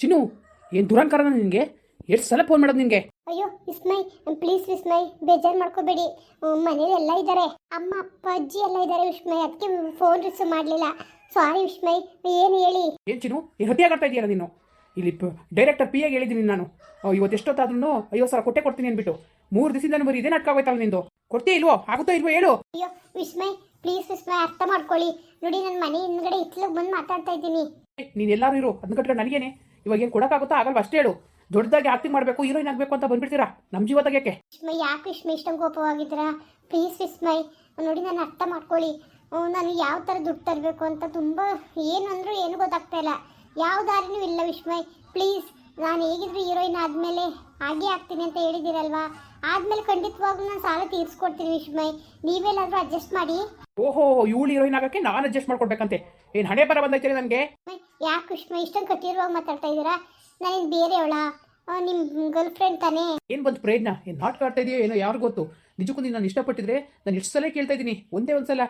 ಚಿನ್ನು ಏನು ದುರಂಕಾರ ನಿನಗೆ? ಎಷ್ಟು ಸಲ ಫೋನ್ ಮಾಡೋದು ನಿನಗೆ? ಅಯ್ಯೋ ವಿಸ್ಮಯ್ ಪ್ಲೀಸ್ ವಿಸ್ಮಯ್ ಬೇಜಾರು ಮಾಡ್ಕೋಬೇಡಿ. ಮನೇಲಿ ಎಲ್ಲ ಇದ್ದಾರೆ ಅಮ್ಮ ಅಪ್ಪ ಅಜ್ಜಿ ಎಲ್ಲ ಇದ್ದಾರೆ ವಿಸ್ಮಯ್ ಅದಕ್ಕೆ ಫೋನ್ ರಿಸೀವ್ ಮಾಡಲಿಲ್ಲ. ಸಾರಿ ವಿಸ್ಮಯ್ ಏನು ಹೇಳಿ? ಏನು ಚಿನ್ನು ಏನು ಹತ್ಯೆ ಆಗ್ತಾ ಇದೆಯಲ್ಲ ನೀನು? ಇಲ್ಲಿ ಡೈರೆಕ್ಟರ್ ಪಿ ಆಗಿ ಹೇಳಿದ್ದೀನಿ ನಾನು. ಇವತ್ತು ಎಷ್ಟೊತ್ತಾದ್ರೂ ಅಯ್ಯೋ ಸಾವಿರ ಕೊಟ್ಟೆ ಕೊಡ್ತೀನಿ ಅಂದ್ಬಿಟ್ಟು. ಮೂರು ದಿವಸದಿಂದ ಬರೀ ಇದೇ ನಾಟಕ ಆಗೋಯ್ತಲ್ಲ ನಿಂದು. ಕೊಡ್ತೀಯ ಇಲ್ವೋ? ಆಗುತ್ತೋ ಇಲ್ವೋ ಹೇಳು. ಅಯ್ಯೋ ವಿಸ್ಮಯ್ ಪ್ಲೀಸ್ ವಿಸ್ಮಯ್ ಅರ್ಥ ಮಾಡ್ಕೊಳ್ಳಿ. ನೋಡಿ ನನ್ನ ಮನೆ ಹಿಂದ್ಗಡೆ ಇತ್ಲಿಗೆ ಬಂದು ಮಾತಾಡ್ತಾ ಇದ್ದೀನಿ. ನೀನು ಎಲ್ಲರೂ ಇರು ಅದನ್ನ ಕಟ್ಕೊಂಡು ನನಗೇನೆ. ಇವಾಗ ಏನು ಕೊಡೋಕ್ಕಾಗುತ್ತಾ ಆಗಲ್ವ? ಅಷ್ಟೇ ಹೇಳು. ದೊಡ್ಡದಾಗಿ ಆಕ್ಟಿಂಗ್ ಮಾಡಬೇಕು, ಹೀರೋಯಿನ್ ಆಗಬೇಕು ಅಂತ ಬಂದ್ಬಿಡ್ತೀರಾ? ನಮ್ಮ ಜೀವ ತೆಗಿಯೋಕ್ಕೆ. ವಿಸ್ಮಯ್, ಯಾಕೆ ವಿಸ್ಮಯ್ ಇಷ್ಟೊಂದು ಕೋಪವಾಗಿದ್ದೀರಾ? ಪ್ಲೀಸ್ ವಿಸ್ಮಯ್, ನೋಡಿ ನಾನು ಅರ್ಥ ಮಾಡ್ಕೊಳ್ಳಿ. ನಾನು ಯಾವ ಥರ ದುಡ್ಡು ತರಬೇಕು ಅಂತ ತುಂಬ ಏನು ಅಂದರೂ ಏನು ಗೊತ್ತಾಗ್ತಾ ಇಲ್ಲ. ಯಾವ ದಾರಿನೂ ಇಲ್ಲ ವಿಸ್ಮಯ್. ಪ್ಲೀಸ್ ನಾನು ಹೇಗಿದ್ರು ಹೀರೋಯಿನ್ ಆದಮೇಲೆ ಹಾಗೆ ಆಗ್ತೀನಿ ಅಂತ ಹೇಳಿದಿರಲ್ವಾ ಆದ್ಮೇಲೆ ಖಂಡಿತವಾಗ್ಲೂ ನಾನು ಸಾಲ ತೀರಿಸ್ಕೊಡ್ತೀನಿ ವಿಶ್ಮಯ್ ನೀವೇನಾದ್ರೂ ಅಡ್ಜಸ್ಟ್ ಮಾಡಿ. ಓಹೋ ಇವಳು ಹೀರೋಯಿನ್ ಆಗಕ್ಕೆ ನಾನು ಅಡ್ಜಸ್ಟ್ ಮಾಡ್ಕೊಡ್ಬೇಕಂತೆ. ಏನು ಹಣೆ ಬರ ಬಂದೈತೆ ನನಗೆ? ಯಾಕೆ ವಿಸ್ಮಯ್ ಇಷ್ಟೊಂದು ಕಟ್ಟಿರುವಾಗ ಮಾತಾಡ್ತಾ ಇದ್ದೀರಾ? ಬೇರೆ ಅವಳ ನಿಮ್ಮ ಗರ್ಲ್ ಫ್ರೆಂಡ್ ತಾನೇ. ಏನು ಬಂತು ಪ್ರಯತ್ನ ಏನು ನಾಟಕ ಆಡ್ತಾ ಇದೆಯೋ ಏನೋ? ಯಾರು ಗೊತ್ತು? ನಿಜಕ್ಕೂ ನೀನು ನಾನು ಇಷ್ಟಪಟ್ಟಿದ್ರೆ ನಾನು ಎಷ್ಟು ಸಲ ಕೇಳ್ತಾ ಇದ್ದೀನಿ. ಒಂದೇ ಒಂದು ಸಲ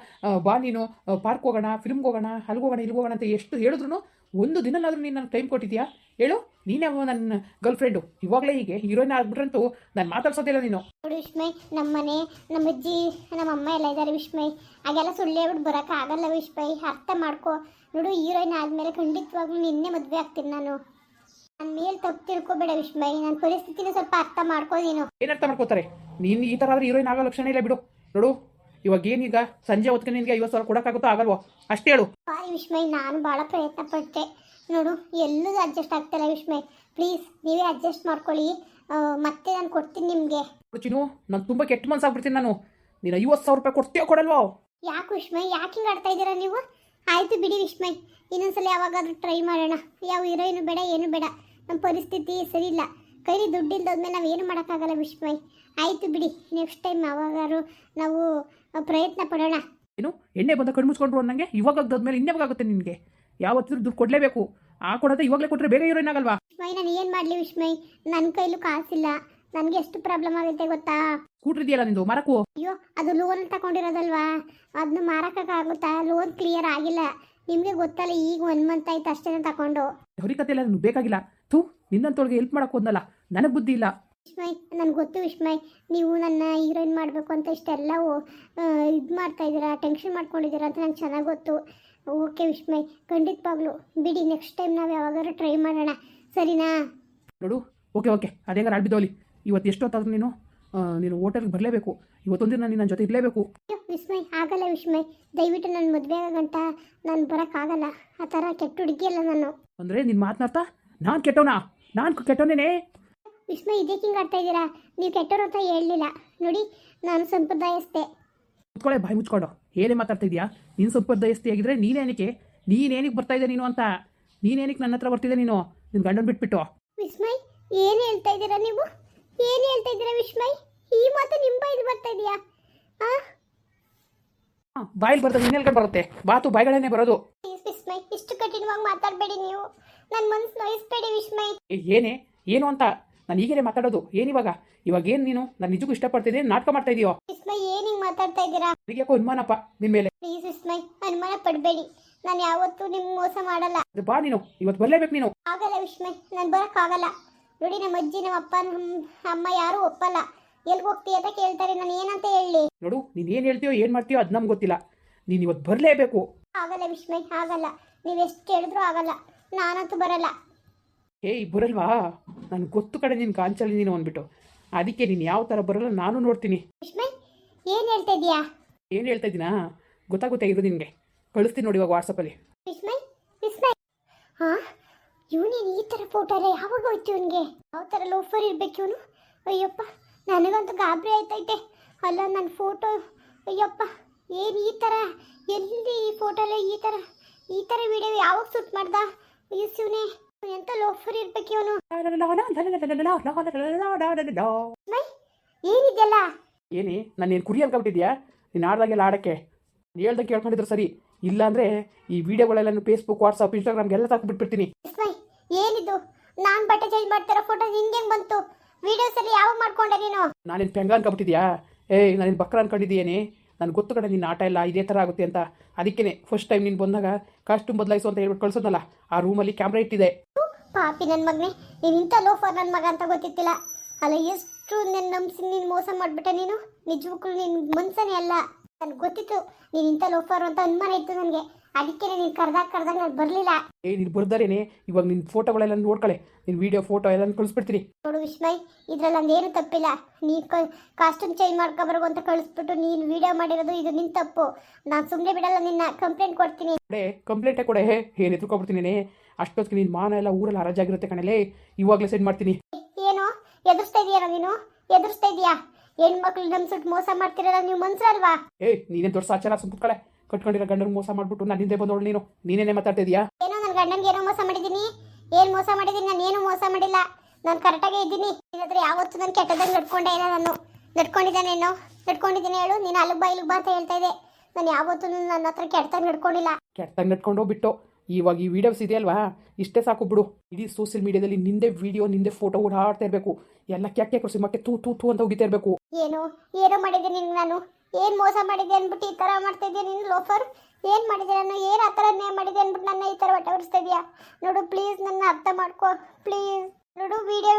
ಬಾ ನೀನು ಪಾರ್ಕ್ ಹೋಗೋಣ ಫಿಲ್ಮ್ಗೆ ಹೋಗೋಣ ಅಲ್ಲಿಗೆ ಹೋಗೋಣ ಇಲ್ಲಿಗೆ ಹೋಗೋಣ ಅಂತ ಎಷ್ಟು ಹೇಳಿದ್ರು ಒಂದು ದಿನಲ್ಲಾದ್ರೂ ನೀನು ನನಗೆ ಟೈಮ್ ಕೊಟ್ಟಿದ್ಯಾ? ಹೇಳು ನೀನೇ ನನ್ನ ಗರ್ಲ್ ಫ್ರೆಂಡು ಇವಾಗಲೇ ಹೀಗೆ ಹೀರೋಯಿನ್ ಆಗ್ಬಿಟ್ರಂತೂ ನಾನು ಮಾತಾಡ್ಸೋದಿಲ್ಲ ನೀನು. ನೋಡಿ ವಿಸ್ಮಯ್ ನಮ್ಮ ಮನೆ ನಮ್ಮ ಅಜ್ಜಿ ನಮ್ಮ ಅಮ್ಮ ಎಲ್ಲ ಇದ್ದಾರೆ ವಿಸ್ಮಯ್ ಹಾಗೆಲ್ಲ ಸುಳ್ಳು ಹೇಳ್ಬಿಟ್ಟು ಬರೋಕೆ ಆಗಲ್ಲ ವಿಸ್ಮಯ್ ಅರ್ಥ ಮಾಡ್ಕೋ. ನೋಡು ಹೀರೋಯಿನ್ ಆದಮೇಲೆ ಖಂಡಿತವಾಗ್ಲೂ ನಿನ್ನೆ ಮದುವೆ ಆಗ್ತೀನಿ ನಾನು. ನನ್ನ ಮೇಲೆ ತಪ್ಪು ತಿಳ್ಕೊಬೇಡ ವಿಸ್ಮಯ್ ನನ್ನ ಪರಿಸ್ಥಿತಿನ ಸ್ವಲ್ಪ ಅರ್ಥ ಮಾಡ್ಕೋ ನೀನು. ಏನು ಅರ್ಥ ಮಾಡ್ಕೋತಾರೆ? ನೀನು ಈ ಥರ ಆದರೆ ಹೀರೋಯಿನ್ ಆಗೋ ಲಕ್ಷಣ ಇಲ್ಲ ಬಿಡು. ನೋಡು ಇವಾಗ ಏನೀಗ ಸಂಜೆ ಹೊತ್ತಿಗೆ ನಿನಗೆ ಐವತ್ತು ಸಾವಿರ ಕೊಡೋಕ್ಕಾಗುತ್ತೋ? ಆಗಲ್ವೋ? ಅಷ್ಟೇ ಹೇಳು. ಬಾರಿ ವಿಸ್ಮಯ್ ನಾನು ಭಾಳ ಪ್ರಯತ್ನ ಪಟ್ಟೆ. ನೋಡು ಎಲ್ಲೂ ಅಡ್ಜಸ್ಟ್ ಆಗ್ತಾಯಿಲ್ಲ ವಿಸ್ಮಯ್ ಪ್ಲೀಸ್ ನೀವೇ ಅಡ್ಜಸ್ಟ್ ಮಾಡ್ಕೊಳ್ಳಿ. ಆ, ಮತ್ತೆ ನಾನು ಕೊಡ್ತೀನಿ ನಿಮಗೆ. ಚಿನ್ನು ನಾನು ತುಂಬ ಕೆಟ್ಟ ಮನ್ಸಾಗ್ಬಿಡ್ತೀನಿ ನಾನು. ನೀನು ಐವತ್ತು ಸಾವಿರ ರೂಪಾಯಿ ಕೊಡ್ತೀಯೋ ಕೊಡಲ್ವೋ? ಯಾಕೆ ವಿಸ್ಮಯ್ ಯಾಕೆ ಹಿಂಗೆ ಆಡ್ತಾ ಇದ್ದೀರಾ ನೀವು? ಆಯಿತು ಬಿಡಿ ವಿಸ್ಮಯ್ ಇನ್ನೊಂದ್ಸಲ ಯಾವಾಗಾದ್ರೂ ಟ್ರೈ ಮಾಡೋಣ. ಯಾವ ಹೀರೋಯಿನು ಬೇಡ ಏನು ಬೇಡ. ನಮ್ಮ ಪರಿಸ್ಥಿತಿ ಸರಿ ಇಲ್ಲ. ಕೈಲಿ ದುಡ್ಡು ಇಲ್ದೋದ್ಮೇಲೆ ನಾವು ಏನು ಮಾಡೋಕ್ಕಾಗಲ್ಲ ವಿಶ್ವಭಾಯ್ ಆಯಿತು ಬಿಡಿ ನೆಕ್ಸ್ಟ್ ಟೈಮ್ ಯಾವಾಗಾದ್ರು ನಾವು ಪ್ರಯತ್ನ ಪಡೋಣ. ಏನು? ಎಣ್ಣೆ ಬಂದ ಕಣ್ಣು ಮುಚ್ಕೊಂಡ್ರು ಅನ್ನಂಗೆ? ಇವಾಗ ಆಗದಾದ್ಮೇಲೆ ಇನ್ನೇ ಆಗುತ್ತೆ ನಿನಗೆ? ಯಾವತ್ತಿದ್ರು ದುಡ್ಡು ಕೊಡಲೇಬೇಕು. ಆ ಕೊಡೋದೇ ಇವಾಗಲೇ ಕೊಟ್ಟರೆ ಬೇಗ ಇರೋನಾಗಲ್ವಾ ವಿಸ್ಮಯ್ ನಾನು ಏನು ಮಾಡಲಿ ವಿಸ್ಮಯ್ ನನ್ನ ಕೈಲೂ ಕಾಸಿಲ್ಲ. ನನಗೆ ಎಷ್ಟು ಪ್ರಾಬ್ಲಮ್ ಆಗುತ್ತೆ ಗೊತ್ತಾ? ಸ್ಕೂಟ್ರ್ ಇದೆಯಲ್ಲ ನಿಂದು ಮರಕು ಅಯ್ಯೋ ಅದು ಲೋನ್ ತಗೊಂಡಿರೋದಲ್ವಾ? ಅದನ್ನ ಮಾರಕ್ಕಾಗುತ್ತಾ? ಲೋನ್ ಕ್ಲಿಯರ್ ಆಗಿಲ್ಲ. ನಿಮಗೆ ಗೊತ್ತಲ್ಲ ಈಗ ಒನ್ ಮಂತ್ ಆಯ್ತು ಅಷ್ಟೇ ತಗೊಂಡು. ಹೊರಿಕತೆ ಇಲ್ಲ ನನಗೆ ಬೇಕಾಗಿಲ್ಲ. ಥೂ ನಿನ್ನಂತೊಳಗೆ ಹೆಲ್ಪ್ ಮಾಡಕ್ಕೆ ಹೋದ್ನಲ್ಲ ನನಗೆ ಬುದ್ಧಿ ಇಲ್ಲ. ವಿಸ್ಮಯ್ ನನಗೆ ಗೊತ್ತು ವಿಸ್ಮಯ್ ನೀವು ನನ್ನ ಹೀರೋಯಿನ್ ಮಾಡಬೇಕು ಅಂತ ಇಷ್ಟೆಲ್ಲ ಇದು ಮಾಡ್ತಾ ಇದ್ದೀರಾ ಟೆನ್ಷನ್ ಮಾಡ್ಕೊಂಡಿದ್ದೀರಾ ಅಂತ ನಂಗೆ ಚೆನ್ನಾಗಿ ಗೊತ್ತು. ಓಕೆ ವಿಸ್ಮಯ್ ಖಂಡಿತವಾಗ್ಲು ಬಿಡಿ ನೆಕ್ಸ್ಟ್ ಟೈಮ್ ನಾವು ಯಾವಾಗಾದ್ರೂ ಟ್ರೈ ಮಾಡೋಣ. ಸರಿನಾ? ನೋಡು ಓಕೆ ಓಕೆ ಅದೇ ಆಡ್ಬಿದ್ದೋಲಿ ಇವತ್ತು ಎಷ್ಟೊತ್ತಾದ್ರೂ ನೀನು ನೀನು ಹೋಟೆಲ್ಗೆ ಬರಲೇಬೇಕು. ಇವತ್ತೊಂದಿನ ನೀನು ನನ್ನ ಜೊತೆ ಇರಲೇಬೇಕು. ವಿಸ್ಮಯ್ ಆಗಲ್ಲ ವಿಸ್ಮಯ್ ದಯವಿಟ್ಟು ನನ್ನ ಮದುವೆ ಆಗಂಟ ನಾನು ಬರೋಕ್ಕಾಗಲ್ಲ ಆ ಥರ ಕೆಟ್ಟ ಹುಡುಗಿಯಲ್ಲ ನಾನು. ಅಂದರೆ ನಿನ್ನ ಮಾತನಾಡ್ತಾ ನಾನು ಕೆಟ್ಟವನಾ? ನಾನು ಕೆಟ್ಟವನೇನೆ? ವಿಸ್ಮಯ ಇದಕ್ಕೆ ಹಿಂಗೆ ಆಡ್ತಾ ಇದ್ದೀರಾ? ನೀವು ಕೆಟ್ಟವರು ಅಂತ ಹೇಳಲಿಲ್ಲ. ನೋಡಿ ನಾನು ಸಂಪ್ರದಾಯಸ್ಥೆ. ಮುಚ್ಕೊಳ್ಳೆ ಬಾಯಿ ಮುಚ್ಕೊಂಡು. ಏನೇ ಮಾತಾಡ್ತಾ ಇದೀಯಾ ನೀನು ಸಂಪ್ರದಾಯಸ್ತಿ ಆಗಿದ್ರೆ ನೀನೇನಕ್ಕೆ ನೀನೇನಕ್ಕೆ ಬರ್ತಾ ಇದ್ದೆ ನೀನು ಅಂತ? ನೀನೇನಕ್ಕೆ ನನ್ನ ಹತ್ರ ಬರ್ತಿದ್ದೆ ನೀನು? ನಿನ್ನ ಗಂಡನ ಬಿಟ್ಬಿಟ್ಟು. ವಿಸ್ಮಯ್ ಏನು ಹೇಳ್ತಾ ಇದ್ದೀರಾ ನೀವು? ಏನು ಹೇಳ್ತಾ ಇದ್ದೀರಾ ವಿಸ್ಮಯ್ ಈ ಮಾತು ನಿಮ್ಮ ಬಾಯಿಗೆ ಬರ್ತಾ ಇದೆಯಾ ಆ? ಹಾಂ ಬಾಯಿಗೆ ಬರ್ತದೆ ಇನ್ನೆಲ್ಗಡೆ ಬರುತ್ತೆ. ಬಾತು ಬಾಯಿಗಳನ್ನೇ ಬರೋದು. ವಿಸ್ಮಯ್ ಇಷ್ಟು ಕಠಿಣವಾಗಿ ಮಾತಾಡಬೇಡಿ ನೀವು. ನನ್ನ ಮನಸ್ಸು ನೋಯಿಸ್ಬೇಡಿ ವಿಸ್ಮಯ್ ಏನೇ? ಏನು ಅಂತ? ನಾನು ಈಗಲೇ ಮಾತಾಡೋದು. ಏನಿವಾಗ? ಇವಾಗ ಏನು ನೀನು? ನಾನು ನಿಜಕ್ಕೂ ಇಷ್ಟಪಡ್ತಿದ್ದೆ ನಾಟಕ ಮಾಡ್ತಾ ಇದೀಯೋ? ವಿಸ್ಮಯ್ ಏನ್ ಹಿಂಗ್ ಮಾತಾಡ್ತಾ ಇದ್ದೀರಾ? ನನಗೆ ಯಾಕೋ ಅನುಮಾನಪ್ಪ ನಿಮ್ ಮೇಲೆ? ಪ್ಲೀಸ್ ವಿಸ್ಮಯ್ ಅನುಮಾನ ಪಡಬೇಡಿ. ನಾನು ಯಾವತ್ತೂ ನಿಮ್ ಮೋಸ ಮಾಡಲ್ಲ. ಅದು ಬಾ ನೀನು. ಇವತ್ತು ಬರಲೇಬೇಕು ನೀನು. ಆಗಲ್ಲ ವಿಸ್ಮಯ್ ನಾನು ಬರೋಕ್ಕಾಗಲ್ಲ. ನೋಡಿ ನಮ್ಮ ಅಜ್ಜಿ ನಮ್ಮ ಅಪ್ಪ ನಮ್ಮ ಅಮ್ಮ ಯಾರು ಒಪ್ಪಲ್ಲ. ಎಲ್ಗೆ ಹೋಗ್ತೀಯ ಅಂತ ಕೇಳ್ತಾರೆ ನಾನು ಏನಂತ ಹೇಳಿ? ನೋಡು ನೀನು ಏನು ಹೇಳ್ತೀಯೋ ಏನು ಮಾಡ್ತೀಯೋ ಅದು ನಮ್ಗೆ ಗೊತ್ತಿಲ್ಲ. ನೀನು ಇವತ್ತು ಬರಲೇಬೇಕು. ಆಗಲ್ಲ ವಿಸ್ಮಯ್ ಆಗಲ್ಲ. ನೀವು ಎಷ್ಟು ಹೇಳಿದ್ರೂ ಆಗಲ್ಲ. ನಾನಂತೂ ಬರಲ್ಲ. ಏಯ್ ಬರಲ್ವಾ ನಾನು ಗೊತ್ತು ಕಡೆ ನಿನ್ನ ಕಾಂಚಲ್ಲಿ ನೀನು ಅಂದ್ಬಿಟ್ಟು. ಅದಕ್ಕೆ ನೀನು ಯಾವ ಥರ ಬರಲ್ಲ ನಾನು ನೋಡ್ತೀನಿ. ವಿಸ್ಮಯ್ ಏನು ಹೇಳ್ತಾ ಇದೀಯಾ? ಏನು ಹೇಳ್ತಾ ಇದ್ದೀನಾ ಗೊತ್ತಾಗುತ್ತೆ ಇದು ನಿನಗೆ. ಕಳಿಸ್ತೀನಿ ನೋಡಿ ಇವಾಗ ವಾಟ್ಸಪ್ಪಲ್ಲಿ ವಿಸ್ಮಯ್ ವಿಸ್ಮಯ್ ಹಾ ಇವನೇನು ಈ ಥರ ಫೋಟೋ ಎಲ್ಲ ಯಾವಾಗ ಹೋಯ್ತು ಇವನಿಗೆ? ಯಾವ ಥರ ಲೋಫರ್ ಇರ್ಬೇಕು ಇವನು? ಅಯ್ಯಪ್ಪ. ನನಗಂತೂ ಗಾಬರಿ ಆಯ್ತೈತೆ. ಅಲ್ಲ ನನ್ನ ಫೋಟೋ ಅಯ್ಯಪ್ಪ ಏನು ಈ ಥರ ಎಲ್ಲಿ ಈ ಫೋಟೋಲ್ಲ ಈ ಥರ ಈ ಥರ ವಿಡಿಯೋ ಯಾವಾಗ ಶೂಟ್ ಮಾಡ್ದ? ಈ ಶಿವನೇ ಎಂತ ಲೋಫರ್ ಇರ್ಬೇಕು ಇವನು? ಏನಿದೆಯಲ್ಲ? ಏನಿ ನಾನು ಏನು ಕುರಿ ಅನ್ಕೊಬಿಟ್ಟಿದ್ಯಾ? ನೀನು ಆಡ್ದಾಗೆಲ್ಲ ಆಡೋಕ್ಕೆ. ಹೇಳ್ದಾಗ ಕೇಳ್ಕೊಂಡಿದ್ರು ಸರಿ. ಇಲ್ಲಾಂದರೆ ಈ ವಿಡಿಯೋಗಳೆಲ್ಲ ಫೇಸ್ಬುಕ್ ವಾಟ್ಸಪ್ ಇನ್ಸ್ಟಾಗ್ರಾಮ್ಗೆಲ್ಲ ಬಿಟ್ಬಿಡ್ತೀನಿ ವಿಸ್ಮಯ್ ಏನಿದು? ನಾನು ಬಟ್ಟೆ ಚೇಂಜ್ ಮಾಡ್ತಿರೋ ಫೋಟೋ ನಿಂಗೆ ಹೆಂಗ್ ಬಂತು? ವಿಡಿಯೋಸ್ ಅಲ್ಲಿ ಯಾವ ಮಾಡ್ಕೊಂಡೆ ನೀನು? ನಾನೇನು ಪೆಂಗ ಅನ್ಕೊಬಿಟ್ಟಿದ್ಯಾ ಏ ನಾನೇನು ಬಕ್ರ ಅನ್ಕೊಂಡಿದ್ದೀಯೇನೆ. ನನಗೆ ಗೊತ್ತು ಕಡೆ ನಿನ್ನ ಆಟ ಇಲ್ಲ ಇದೇ ಥರ ಆಗುತ್ತೆ ಅಂತ. ಅದಕ್ಕೇನೆ ಫಸ್ಟ್ ಟೈಮ್ ನೀನು ಬಂದಾಗ ಕಾಸ್ಟ್ಯೂಮ್ ಬದಲಾಯಿಸು ಅಂತ ಹೇಳ್ಬಿಟ್ಟು ಕಳ್ಸೋದಲ್ಲ ಆ ರೂಮಲ್ಲಿ ಕ್ಯಾಮ್ರಾ ಇಟ್ಟಿದೆ ಪಾಪಿ ನನ್ನ ಮಗನೇ ನೀನು ಇಂಥ ಲೋಫರ್ ನನ್ನ ಮಗ ಅಂತ ಗೊತ್ತಿತ್ತಿಲ್ಲ. ಅಲ್ಲ ಎಷ್ಟು ನನ್ನ ನಂಬಿಸಿ ನೀನು ಮೋಸ ಮಾಡಿಬಿಟ್ಟೆ ನೀನು? ನಿಜವಕ್ಕೂ ನಿನ್ನ ಮನ್ಸನೇ ಅಲ್ಲ. ನನಗೆ ಗೊತ್ತಿತ್ತು ನೀನು ಇಂಥ ಲೋಫರ್ ಅಂತ ಅನುಮಾನ ಇತ್ತು ನನಗೆ. ಅದಕ್ಕೆ ನೀನು ಕರ್ದಾಗ ಕರ್ದಾಗ ನಾನು ಬರಲಿಲ್ಲ. ಏ ನೀನು ಬರ್ದಾರೇನೆ? ಇವಾಗ ನಿನ್ನ ಫೋಟೋಗಳೆಲ್ಲ ನೋಡ್ಕೊಳ್ಳೆ ನಿನ್ನ ವಿಡಿಯೋ ಫೋಟೋ ಎಲ್ಲ ಕಳಿಸ್ಬಿಡ್ತೀನಿ. ನೋಡು ವಿಸ್ಮಯ್ ಇದ್ರಲ್ಲಿ ನಂದೇನು ತಪ್ಪಿಲ್ಲ. ನೀನು ಕಾಸ್ಟ್ಯೂಮ್ ಚೇಂಜ್ ಮಾಡ್ಕೊಬರ್ಗು ಅಂತ ಕಳಿಸ್ಬಿಟ್ಟು ನೀನು ವಿಡಿಯೋ ಮಾಡಿರೋದು ಇದು ನಿನ್ನ ತಪ್ಪು. ನಾನು ಸುಮ್ಮನೆ ಬಿಡಲ್ಲ ನಿನ್ನ ಕಂಪ್ಲೇಂಟ್ ಕೊಡ್ತೀನಿ. ಕೊಡೆ ಕಂಪ್ಲೇಂಟೇ ಕೊಡೆ. ಏನು ಎತ್ಕೊಬಿಡ್ತೀನಿ ಅಷ್ಟೊತ್ತಿಗೆ ನಿನ್ನ ಮಾನ ಎಲ್ಲ ಊರಲ್ಲಿ ಹರಾಜಾಗಿರುತ್ತೆ ಕಣಲೇ. ಇವಾಗಲೇ ಸೆಂಡ್ ಮಾಡ್ತೀನಿ. ಏನು? ಎದುರಿಸ್ತಾ ಇದೀಯಾ ನೀನು ಎದುರಿಸ್ತಾ ಇದೀಯಾ? ಹೆಣ್ಮಕ್ಳು ನಮ್ಸುಟ್ಟು ಮೋಸ ಮಾಡ್ತಿರಲ್ಲ ನೀವು ಮನ್ಸಲ್ವಾ ಏ ನೀನೇ ದೊಡ್ಡ ಸಾಚಾರ ಸುಮ್ಕಳೆ ಕಟ್ಕೊಂಡಿರೋ ಗಂಡನ ಮೋಸ ಮಾಡ್ಬಿಟ್ಟು ನಾನು ಹಿಂದೆ ಬಂದೋಳು ನೀನು. ನೀನೇನೆ ಮಾತಾಡ್ತಾ ಇದೀಯಾ ಏನೋ ನನ್ನ ಗಂಡನ್ಗೆ ಏನೋ ಮೋಸ ಮಾಡಿದ್ದೀನಿ ಏನು ಮೋಸ ಮಾಡಿದ್ದೀನಿ ನಾನು ಏನು ಮೋಸ ಮಾಡಿಲ್ಲ. ನಾನು ಕರೆಕ್ಟಾಗೇ ಇದ್ದೀನಿ. ಇಲ್ಲದ್ರೆ ಯಾವತ್ತು ನಾನು ಕೆಟ್ಟದಾಗ ನಡ್ಕೊಂಡೆ ಇಲ್ಲ ನಾನು. ನಡ್ಕೊಂಡಿದ್ದಾನೇನೋ ನಡ್ಕೊಂಡಿದ್ದೀನಿ ಹೇಳು. ನೀನು ಅಲ್ಲಿ ಬಾ ಇಲ್ಲಿಗೆ ಬಾ ಅಂತ ಹೇಳ್ತಾ ಇದೆ ನಾನು ಯಾವತ್ತೂ ನನ್ನ ಹತ್ರ ಕೆಟ್ಟದಾಗ ನಡ್ಕೊಂಡಿಲ್ಲ. ಕೆಟ್ಟದಾಗ ನಡ್ಕೊಂಡು ಬಿಟ್ಟು ಇವಾಗ ಈ ವಿಡಿಯೋಸ್ ಇದೆಯಲ್ವಾ? ಇಷ್ಟೇ ಸಾಕು ಬಿಡು. ಇಡೀ ಸೋಷಿಯಲ್ ಮೀಡಿಯಾದಲ್ಲಿ ನಿಂದೆ ವಿಡಿಯೋ ನಿಂದೆ ಫೋಟೋ ಓಡಾಡ್ತಾ ಇರಬೇಕು. ಎಲ್ಲ ಕೆಟ್ಟ ಕೆಟ್ಟು ಸಿಮಕ್ಕೆ ತೂ ತೂ ತೂ ಅಂತ ಹೋಗಿತಾ ಇರಬೇಕು. ಏನು? ಏನೋ ಮಾಡಿದ್ದೀನಿ ನಾನು. ಏನು ಮೋಸ ಮಾಡಿದೆ ಅಂದ್ಬಿಟ್ಟು ಈ ಥರ ಮಾಡ್ತಾ ಇದ್ದೆ ನೀನು ಲೋಫರ್? ಏನು ಮಾಡಿದೆ ನಾನು? ಏನು ಆ ಥರ ನೇ ಮಾಡಿದೆ ಅಂದ್ಬಿಟ್ಟು ನನ್ನ ಈ ಥರ ಹೊಟ್ಟೆ ನೋಡು ಪ್ಲೀಸ್ ನನ್ನ ಅರ್ಥ ಮಾಡ್ಕೊ. ಪ್ಲೀಸ್ ನೋಡು ವಿಡಿಯೋ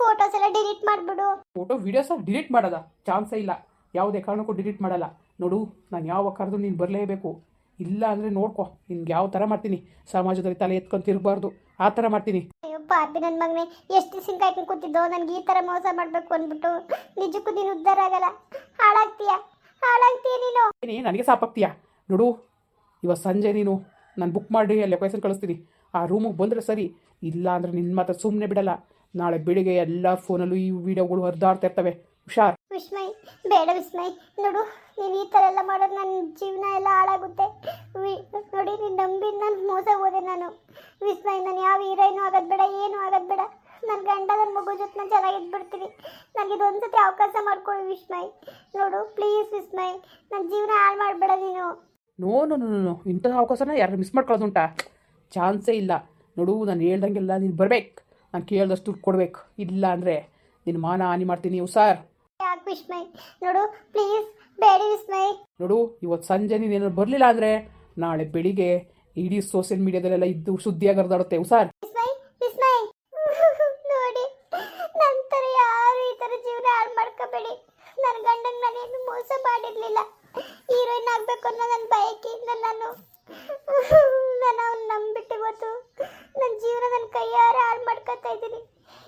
ಫೋಟೋಸ್ ಎಲ್ಲ ಡಿಲೀಟ್ ಮಾಡಿಬಿಡು. ಫೋಟೋ ವಿಡಿಯೋಸ್ ಡಿಲೀಟ್ ಮಾಡೋದ? ಚಾನ್ಸೇ ಇಲ್ಲ. ಯಾವುದೇ ಕಾರಣಕ್ಕೂ ಡಿಲೀಟ್ ಮಾಡಲ್ಲ. ನೋಡು ನಾನು ಯಾವ ಕರೆದು ನೀನು ಬರಲೇಬೇಕು. ಇಲ್ಲ ಅಂದರೆ ನೋಡ್ಕೊ. ನಿನ್ಗೆ ಯಾವ ಥರ ಮಾಡ್ತೀನಿ? ಸಮಾಜದಲ್ಲಿ ತಲೆ ಎತ್ಕೊಂಡು ತಿರುಗಬಾರ್ದು ಆ ಥರ ಮಾಡ್ತೀನಿ. ಅಯ್ಯೋ ಪಾಪಿ ನನ್ನ ಮಗನೇ ಎಷ್ಟು ಸಿಂಕ್ ಹಾಕಿ ಕೂತಿದ್ದೋ? ನನಗೆ ಈ ಥರ ಮೋಸ ಮಾಡಬೇಕು ಅಂದ್ಬಿಟ್ಟು. ನಿಜಕ್ಕೂ ನೀನು ಉದ್ಧಾರ ಆಗಲ್ಲ. ಹಾಳಾಗ್ತೀಯ? ಹಾಳಾಗ್ತೀಯ ನೀನು? ನನಗೆ ಸಾಪಾಗ್ತೀಯ ನೋಡು ಇವತ್ತು ಸಂಜೆ ನೀನು ನಾನು ಬುಕ್ ಮಾಡಿ ಲೊಕೇಶನ್ ಕಳಿಸ್ತೀನಿ. ಆ ರೂಮಿಗೆ ಬಂದರೆ ಸರಿ ಇಲ್ಲ ಅಂದರೆ ನಿನ್ನ ಮಾತ್ರ ಸುಮ್ಮನೆ ಬಿಡಲ್ಲ. ನಾಳೆ ಬೆಳಿಗ್ಗೆ ಎಲ್ಲ ಫೋನಲ್ಲೂ ಈ ವಿಡಿಯೋಗಳು ಹರಿದಾಡ್ತಾ ಇರ್ತವೆ. ಹುಷಾರ್. ವಿಸ್ಮಯ್ ಬೇಡ ವಿಸ್ಮಯ್. ನೋಡು ನೀನು ಈ ಥರ ಎಲ್ಲ ಮಾಡೋದು ನನ್ನ ಜೀವನ ಎಲ್ಲ ಹಾಳಾಗುತ್ತೆ. ನೋಡಿ ನೀನು ನಂಬಿ ನಾನು ಮೋಸ ಹೋದೆ ನಾನು. ವಿಸ್ಮಯ್ ನಾನು ಯಾವ ಹೀರೋಯಿನೂ ಆಗೋದು ಬೇಡ ಏನು ಆಗೋದು ಬೇಡ. ನನ್ನ ಗಂಡ ನನ್ನ ಮಗು ಜೊತೆ ನಾನು ಚೆನ್ನಾಗಿದ್ಬಿಡ್ತೀನಿ ನನಗೆ ಇದೊಂದು ಸತಿ ಅವಕಾಶ ಮಾಡ್ಕೊಳ್ಳಿ ವಿಸ್ಮಯ್ ನೋಡು ಪ್ಲೀಸ್ ವಿಸ್ಮಯ್ ನನ್ನ ಜೀವನ ಹಾಳು ಮಾಡಬೇಡ ನೀನು. ನೋ ನೋ ನೋ ನೋ ಇಂಥ ಅವಕಾಶನ ಯಾರು ಮಿಸ್ ಮಾಡ್ಕೊಳ್ಳೋದುಂಟಾ ಚಾನ್ಸೇ ಇಲ್ಲ. ನೋಡು ನಾನು ಹೇಳ್ದಂಗೆಲ್ಲ ನೀನು ಬರ್ಬೇಕು. ನಾನು ಕೇಳಿದಷ್ಟು ದುಡ್ಡು ಕೊಡ್ಬೇಕು. ಇಲ್ಲ ಅಂದರೆ ನಿನ್ನ ಮಾನ ಹಾನಿ ಮಾಡ್ತೀನಿ ಹುಷಾರ್ ಯಾಕೆ ವಿಸ್ಮಯ್ ನೋಡು ಪ್ಲೀಸ್ ಬೇಡಿ ವಿಸ್ಮಯ್ ನೋಡು ಇವತ್ತು ಸಂಜೆ ನೀನು ಬರಲಿಲ್ಲ ಅಂದರೆ ನಾಳೆ ಬೆಳಿಗ್ಗೆ ಇಡೀ ಸೋಷಿಯಲ್ ಮೀಡಿಯಾದಲ್ಲೆಲ್ಲ ಇದ್ದು ಸುದ್ದಿಯಾಗಿ ಹರಿದಾಡುತ್ತೆ ಸರ್ ವಿಸ್ಮಯ್ ನೋಡಿ ನಂತರ ಯಾರು ಈ ಥರ ಜೀವನ ಮಾಡ್ಕೋಬೇಡಿ ನನ್ನ ಗಂಡನ ನಾನೇನು ಮೋಸ ಮಾಡಿರಲಿಲ್ಲ. ಹೀರೋಯಿನ್ ಆಗಬೇಕು ಅನ್ನೋ ನನ್ನ ಬಯಕೆಯಿಂದ ನಾನು ನಾನು ಅವ್ನು ನಂಬಿಟ್ಟು ಗೊತ್ತು ನನ್ನ ಜೀವನ ನನ್ನ ಕೈಯಾರ ಹಾಳು ಮಾಡ್ಕೊತಾ ಇದ್ದೀನಿ.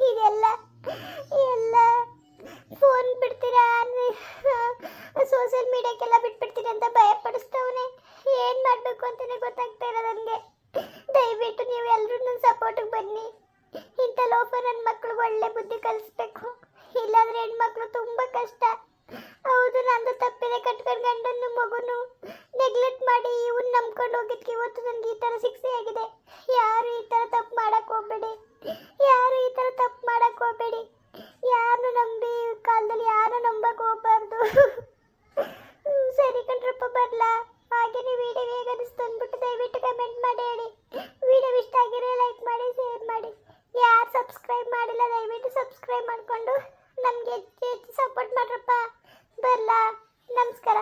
ಇದೆಲ್ಲ, ಎಲ್ಲ ಫೋನ್ ಬಿಡ್ತೀರಾ ಸೋಷಿಯಲ್ ಮೀಡಿಯಾಕ್ಕೆಲ್ಲ ಬಿಟ್ಬಿಡ್ತೀನಿ ಅಂತ ಭಯಪಡಿಸ್ತವನೆ. ಏನು ಮಾಡಬೇಕು ಅಂತಲೇ ಗೊತ್ತಾಗ್ತಾ ಇಲ್ಲ ನನಗೆ. ದಯವಿಟ್ಟು ನೀವು ಎಲ್ಲರೂ ನನ್ನ ಸಪೋರ್ಟಿಗೆ ಬನ್ನಿ. ಇಂಥ ಲೋಪ ನನ್ನ ಮಕ್ಳಿಗೆ ಒಳ್ಳೆ ಬುದ್ಧಿ ಕಲಿಸ್ಬೇಕು. ಇಲ್ಲಾದ್ರೆ ಹೆಣ್ಮಕ್ಳು ತುಂಬಾ ಕಷ್ಟ. ಹೌದು, ನಂದು ತಪ್ಪಿದೆ. ಕಟ್ಕೊಂಡು ಗಂಡನ ಮಗುನು ನೆಗ್ಲೆಕ್ಟ್ ಮಾಡಿ ಇವನ್ ನಂಬ್ಕೊಂಡು ಹೋಗಿದ್ಕೆ ಇವತ್ತು ನನಗೆ ಈ ತರ ಶಿಕ್ಷೆ ಆಗಿದೆ. ಯಾರು ಈ ತರ ತಪ್ಪು ಮಾಡಕ್ ಹೋಗ್ಬೇಡಿ. ಯಾರು ಈ ತರ ತಪ್ಪು ಮಾಡಕ್ ಹೋಗ್ಬೇಡಿ. ಯಾರು ನಂಬಿ ಕಾಲದಲ್ಲಿ ಯಾರು ನಂಬಕ್ ಹೋಗ್ಬಾರ್ದು. ಸರಿ ಕಣ್ರಪ್ಪ, ಬರ್ಲಾ? ಹಾಗೆ ನೀವು ವಿಡಿಯೋ ಹೇಗೆ ಅನಿಸ್ತು ಅಂದ್ಬಿಟ್ಟು ದಯವಿಟ್ಟು ಕಮೆಂಟ್ ಮಾಡಿ, ಹೇಳಿ. ವಿಡಿಯೋ ಇಷ್ಟ ಆಗಿರೋ ಲೈಕ್ ಮಾಡಿ ಶೇರ್ ಮಾಡಿ. ಯಾರು ಸಬ್ಸ್ಕ್ರೈಬ್ ಮಾಡಿಲ್ಲ, ದಯವಿಟ್ಟು ಸಬ್ಸ್ಕ್ರೈಬ್ ಮಾಡಿಕೊಂಡು. ನಮಗೆ ಸಪೋರ್ಟ್ ಮಾಡ್ರಪ್ಪ. ಬರಲಾ. ನಮಸ್ಕಾರ.